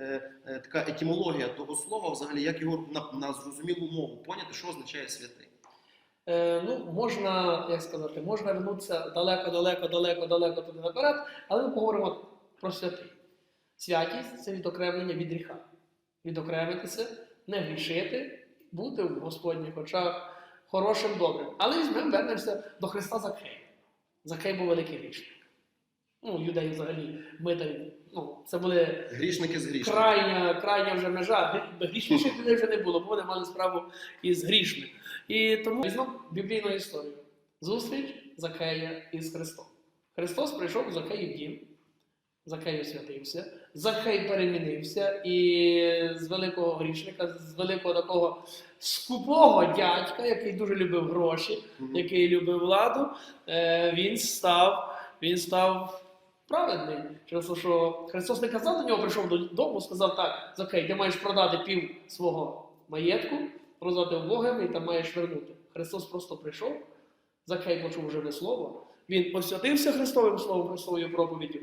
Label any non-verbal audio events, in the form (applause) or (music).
е, е, така етимологія того слова, взагалі, як його на, на зрозумілу мову поняти, що означає святий? Е, ну, можна, як сказати, можна вернутися далеко, далеко, далеко, далеко туди наперед, але ми поговоримо про святий. Святість це відокремлення від гріха. Відокремитися, не грішити, бути в Господніх очах хорошим, добрим. Але візьмемо, вернемося до Христа Закхея. Закхей був великий грішник. Ну, юдеї взагалі, ми там, ну, це були Грішники з грішниками. крайня, крайня вже межа. Грі- Грішніших (laughs) людей вже не було, бо вони мали справу із грішним. І тому візьмемо біблійну історію. Зустріч Закея із Христом. Христос прийшов Закею в дім, Закей освятився, Закей перемінився, і з великого грішника, з великого такого скупого дядька, який дуже любив гроші, який любив владу, е, він став, він став праведний. Через те, що Христос не казав до нього, прийшов додому, сказав так, Закей, ти маєш продати пів свого маєтку, роздати убогим і там маєш вернути. Христос просто прийшов, Закей почув живе слово, він посвятився Христовим Словом, Христовою проповіддю,